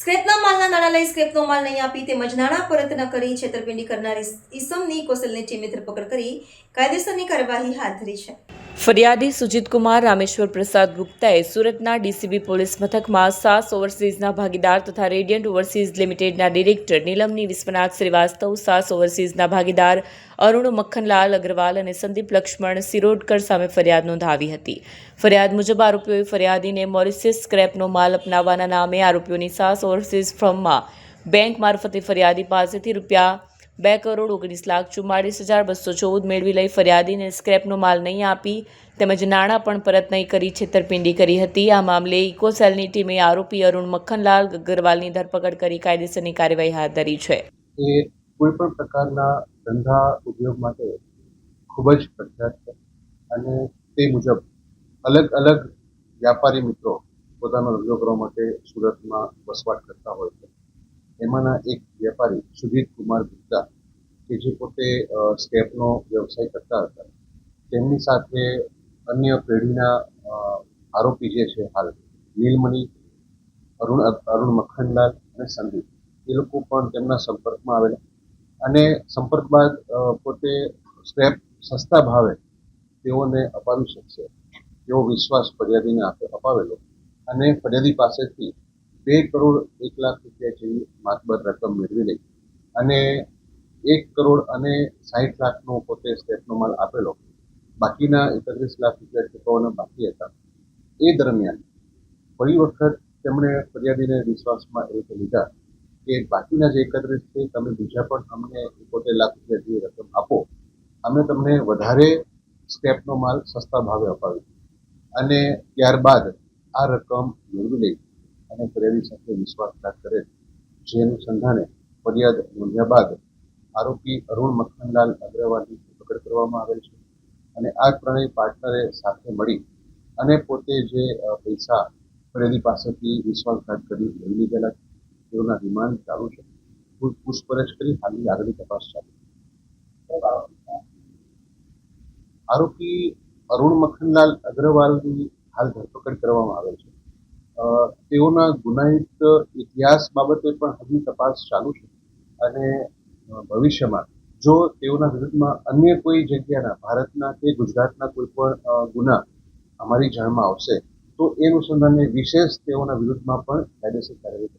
સ્ક્રેપના માલના નાણાં લઈ સ્ક્રેપનો માલ નહીં આપી તેમજ નાણાં પરત ન કરી છેતરપિંડી કરનારી ઈસમની, કોસલની ટીમે ધરપકડ કરી કાયદેસરની કાર્યવાહી હાથ ધરી છે. ફરિયાદી સુજીતકુમાર રામેશ્વર પ્રસાદ ગુપ્તાએ સુરતના ડીસીબી પોલીસ મથકમાં સાસ ઓવરસીઝના ભાગીદાર તથા રેડિયન્ટ ઓવરસીઝ લિમિટેડના ડિરેક્ટર નીલમની વિશ્વનાથ શ્રીવાસ્તવ, સાસ ઓવરસીઝના ભાગીદાર અરુણ મક્ખનલાલ અગ્રવાલ અને સંદીપ લક્ષ્મણ સિરોડકર સામે ફરિયાદ નોંધાવી હતી. ફરિયાદ મુજબ આરોપીઓએ ફરિયાદીને મોરિસિસ સ્ક્રેપનો માલ અપનાવવાના નામે આરોપીઓની સાસ ઓવરસીઝ ફર્મમાં બેંક મારફતે ફરિયાદી પાસેથી રૂપિયા બે કરોડ ઓગણીસ લાખ ચુમ્માળીસ હજાર બસો ચૌદ મેળવી લઈ ફરિયાદીને સ્ક્રેપનો માલ નહીં આપી તેમજ નાણાં પણ પરત નહીં કરી છેતરપિંડી કરી હતી. આ મામલે ઇકોસેલની ટીમે આરોપી અરુણ મક્ખનલાલ અગ્રવાલની ધરપકડ કરી કાયદેસરની કાર્યવાહી હાથ ધરી છે. કોઈ પણ પ્રકારના ધંધા ઉદ્યોગ માટે ખૂબ જ પ્રખ્યાત છે અને તે મુજબ અલગ અલગ વ્યાપારી મિત્રો પોતાનો ધંધો કરવા માટે સુરતમાં વસવાટ કરતા હોય છે. એમાંના એક વેપારી સુધીર કુમાર ગુપ્તા, કે જે પોતે સ્ટેપનો વ્યવસાય કરતા હતા. તેમની સાથે અન્ય પેઢીના આરોપી જે છે હાલ, નીલમણી, અરુણ અરુણ મખણલાલ અને સંદીપ, એ લોકો પણ તેમના સંપર્કમાં આવેલા. અને સંપર્ક બાદ પોતે સ્ટેપ સસ્તા ભાવે તેઓને અપાવી શકશે. એવો વિશ્વાસ ફરિયાદીને અપાવેલો. અને ફરિયાદી પાસેથી બે કરોડ એક લાખ રૂપિયા જેવી માતબર રકમ મેળવી લઈ. અને એક કરોડ અને સાહીઠ લાખનો પોતે સ્ટેટનો માલ આપેલો. બાકીના એકત્રીસ લાખ રૂપિયા ચૂકવવાના બાકી હતા. એ દરમિયાન ફરી વખત તેમણે ફરિયાદીને વિશ્વાસમાં એ લીધા કે બાકીના જે એકત્રીસ છે, તમે બીજા પણ અમને એકોતેર લાખ રૂપિયા જેવી રકમ આપો. અમે તમને વધારે સ્ટેપનો માલ સસ્તા ભાવે અપાવી અને ત્યારબાદ આ રકમ મેળવી લઈ અને પ્રેરી સાથે વિશ્વાસઘાત કરે, જે અનુસંધાને ફરિયાદ નોંધ્યા બાદ આરોપી અરુણ મક્ખનલાલ અગ્રવાલની ધરપકડ કરવામાં આવેલ છે અને આ ત્રણેય પાર્ટનરે સાથે મળી અને પોતે જે પૈસા ફરિયાદી પાસેથી વિશ્વાસઘાત કરી લઈ લીધેલા તેઓના રિમાન્ડ ચાલુ છે. પૂછપરછ કરી હાલની આગળની તપાસ ચાલુ આરોપી અરુણ મખનલાલ અગ્રવાલની હાલ ધરપકડ કરવામાં આવેલ છે. તેઓના ગુનાહિત ઇતિહાસ બાબતે પણ હજી તપાસ ચાલુ છે અને ભવિષ્યમાં જો તેઓના વિરુદ્ધમાં અન્ય કોઈ જગ્યાના, ભારતના કે ગુજરાતના કોઈ પણ ગુના અમારી જાણમાં આવશે, તો એ અનુસંધાને વિશેષ તેઓના વિરુદ્ધમાં પણ કાયદેસર કાર્યવાહી